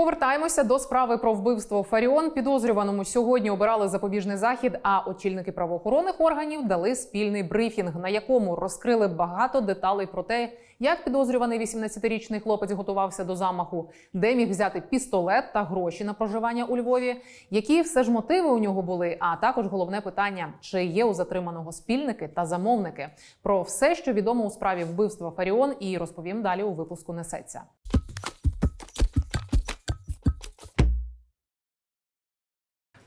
Повертаємося до справи про вбивство Фаріон. Підозрюваному сьогодні обирали запобіжний захід. А очільники правоохоронних органів дали спільний брифінг, на якому розкрили багато деталей про те, як підозрюваний 18-річний хлопець готувався до замаху, де міг взяти пістолет та гроші на проживання у Львові, які все ж мотиви у нього були. А також головне питання: чи є у затриманого спільники та замовники. Про все, що відомо у справі вбивства Фаріон, і розповім далі у випуску несеться.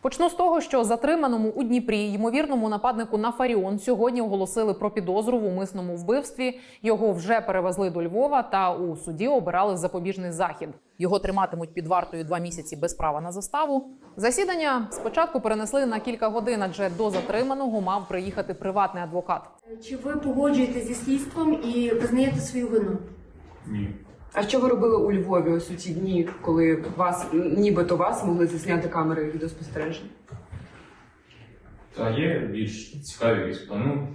Почну з того, що затриманому у Дніпрі ймовірному нападнику на Фаріон сьогодні оголосили про підозру в умисному вбивстві. Його вже перевезли до Львова та у суді обирали запобіжний захід. Його триматимуть під вартою два місяці без права на заставу. Засідання спочатку перенесли на кілька годин, адже до затриманого мав приїхати приватний адвокат. Чи ви погоджуєтесь зі слідством і визнаєте свою вину? Ні. А що ви робили у Львові ось у ті дні, коли вас нібито вас могли засняти камери відеоспостереження? Та є більш цікаві якісь плану.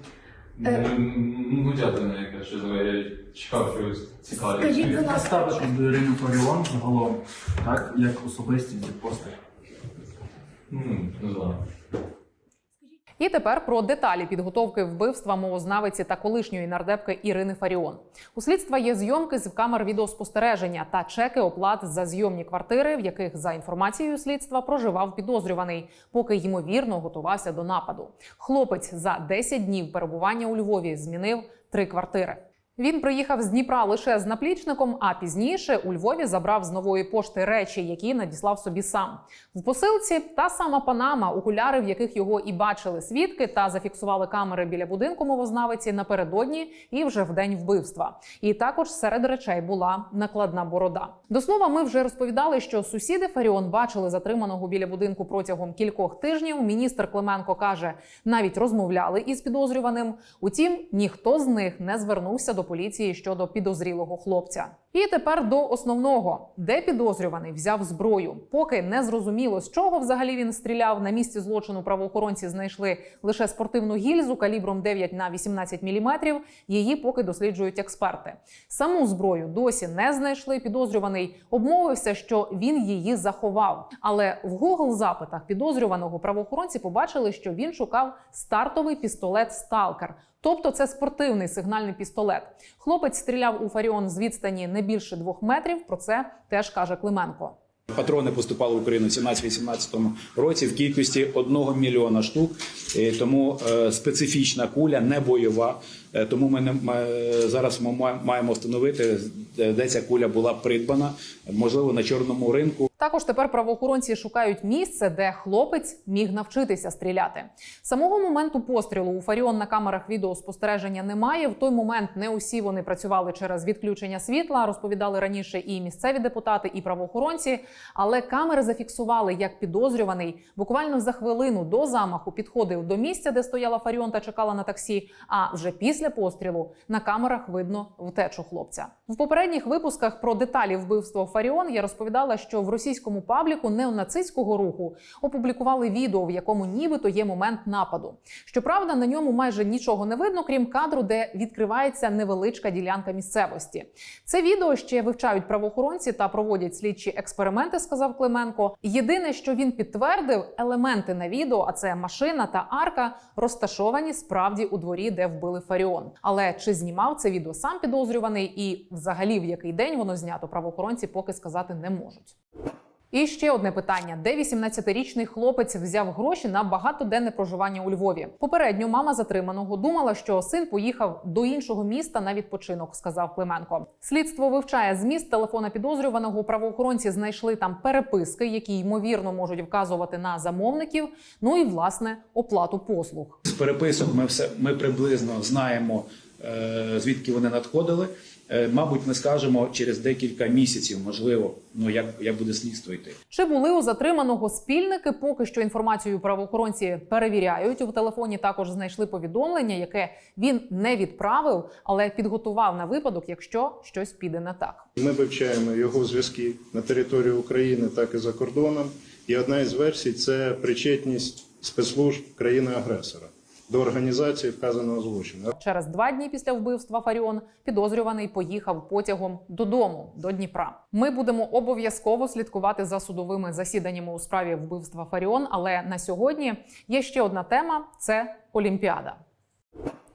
Е. Ну, ну, дякую, на яке я чекав щось цікаве. Скажіть, будь ласка, ставити до Ірини Фаріон загалом, так, як особистість і постать. Ну, не знаю. І тепер про деталі підготовки вбивства мовознавиці та колишньої нардепки Ірини Фаріон. У слідства є зйомки з камер відеоспостереження та чеки оплат за зйомні квартири, в яких за інформацією слідства проживав підозрюваний, поки ймовірно готувався до нападу. Хлопець за 10 днів перебування у Львові змінив три квартири. Він приїхав з Дніпра лише з наплічником, а пізніше у Львові забрав з нової пошти речі, які надіслав собі сам. В посилці та сама панама, окуляри, в яких його і бачили свідки, та зафіксували камери біля будинку мовознавиці напередодні і вже в день вбивства. І також серед речей була накладна борода. До слова, ми вже розповідали, що сусіди Фаріон бачили затриманого біля будинку протягом кількох тижнів. Міністр Клименко каже, навіть розмовляли із підозрюваним. Утім, ніхто з них не звернувся до поліції щодо підозрілого хлопця. І тепер до основного, де підозрюваний взяв зброю. Поки не зрозуміло, з чого взагалі він стріляв. На місці злочину правоохоронці знайшли лише спортивну гільзу калібром 9 на 18 мм. Її поки досліджують експерти. Саму зброю досі не знайшли. Підозрюваний обмовився, що він її заховав. Але в Google запитах підозрюваного правоохоронці побачили, що він шукав стартовий пістолет Сталкер. Тобто це спортивний сигнальний пістолет. Хлопець стріляв у Фаріон з відстані не більше двох метрів. Про це теж каже Клименко. Патрони поступали в Україну в 17-18 році в кількості 1 мільйона штук. Е, Тому е, специфічна куля, не бойова. Е, Тому ми не зараз ми маємо встановити, де ця куля була придбана, можливо, на чорному ринку. Також тепер правоохоронці шукають місце, де хлопець міг навчитися стріляти. Самого моменту пострілу у Фаріон на камерах відеоспостереження немає. В той момент не усі вони працювали через відключення світла. Розповідали раніше і місцеві депутати, і правоохоронці. Але камери зафіксували, як підозрюваний буквально за хвилину до замаху підходив до місця, де стояла Фаріон та чекала на таксі. А вже після пострілу на камерах видно втечу хлопця. В попередніх випусках про деталі вбивства Фаріон я розповідала, що в російському пабліку неонацистського руху опублікували відео, в якому нібито є момент нападу. Щоправда, на ньому майже нічого не видно, крім кадру, де відкривається невеличка ділянка місцевості. Це відео ще вивчають правоохоронці та проводять слідчі експерименти, сказав Клименко. Єдине, що він підтвердив, елементи на відео, а це машина та арка, розташовані справді у дворі, де вбили Фаріон. Але чи знімав це відео сам підозрюваний, і взагалі в який день воно знято, правоохоронці поки сказати не можуть. І ще одне питання: де 18-річний хлопець взяв гроші на багатоденне проживання у Львові? Попередньо мама затриманого думала, що син поїхав до іншого міста на відпочинок, сказав Клименко. Слідство вивчає зміст телефона підозрюваного. Правоохоронці знайшли там переписки, які ймовірно можуть вказувати на замовників. Ну і власне оплату послуг. З переписок ми все ми приблизно знаємо, е, звідки вони надходили. Е, Мабуть, ми скажемо через декілька місяців, можливо, ну як, як буде слідство йти. Чи були у затриманого спільники? Поки що інформацію правоохоронці перевіряють. У телефоні також знайшли повідомлення, яке він не відправив, але підготував на випадок, якщо щось піде не так. Ми вивчаємо його зв'язки на території України, так і за кордоном. І одна із версій це причетність спецслужб країни-агресора. До організації вказаного злочину. Через два дні після вбивства Фаріон підозрюваний поїхав потягом додому до Дніпра. Ми будемо обов'язково слідкувати за судовими засіданнями у справі вбивства Фаріон. Але на сьогодні є ще одна тема: це Олімпіада.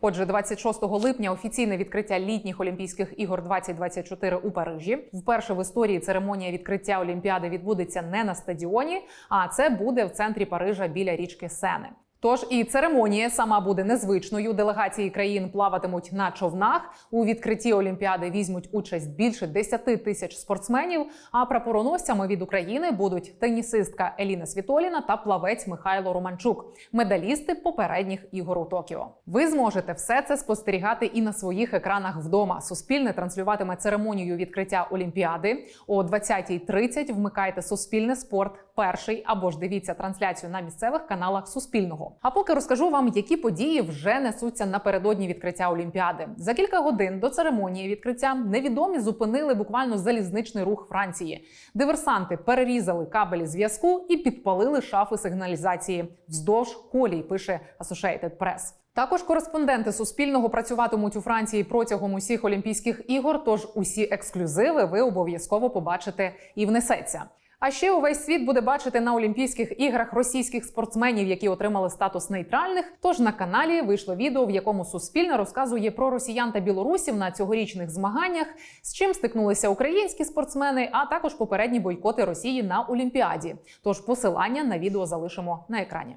Отже, 26 липня офіційне відкриття літніх Олімпійських ігор 2024 у Парижі. Вперше в історії церемонія відкриття Олімпіади відбудеться не на стадіоні, а це буде в центрі Парижа біля річки Сени. Тож і церемонія сама буде незвичною. Делегації країн плаватимуть на човнах. У відкритті Олімпіади візьмуть участь більше 10 тисяч спортсменів. А прапороносцями від України будуть тенісистка Еліна Світоліна та плавець Михайло Романчук, медалісти попередніх ігор у Токіо. Ви зможете все це спостерігати і на своїх екранах вдома. Суспільне транслюватиме церемонію відкриття Олімпіади о 20.30 Вмикайте Суспільне спорт перший або ж дивіться трансляцію на місцевих каналах Суспільного. А поки розкажу вам, які події вже несуться напередодні відкриття Олімпіади. За кілька годин до церемонії відкриття невідомі зупинили буквально залізничний рух Франції. Диверсанти перерізали кабелі зв'язку і підпалили шафи сигналізації вздовж колій. Пише Associated Press. Також кореспонденти Суспільного працюватимуть у Франції протягом усіх Олімпійських ігор. Тож усі ексклюзиви ви обов'язково побачите і внесеться. А ще увесь світ буде бачити на Олімпійських іграх російських спортсменів, які отримали статус нейтральних. Тож на каналі вийшло відео, в якому Суспільне розказує про росіян та білорусів на цьогорічних змаганнях, з чим стикнулися українські спортсмени, а також попередні бойкоти Росії на Олімпіаді. Тож посилання на відео залишимо на екрані.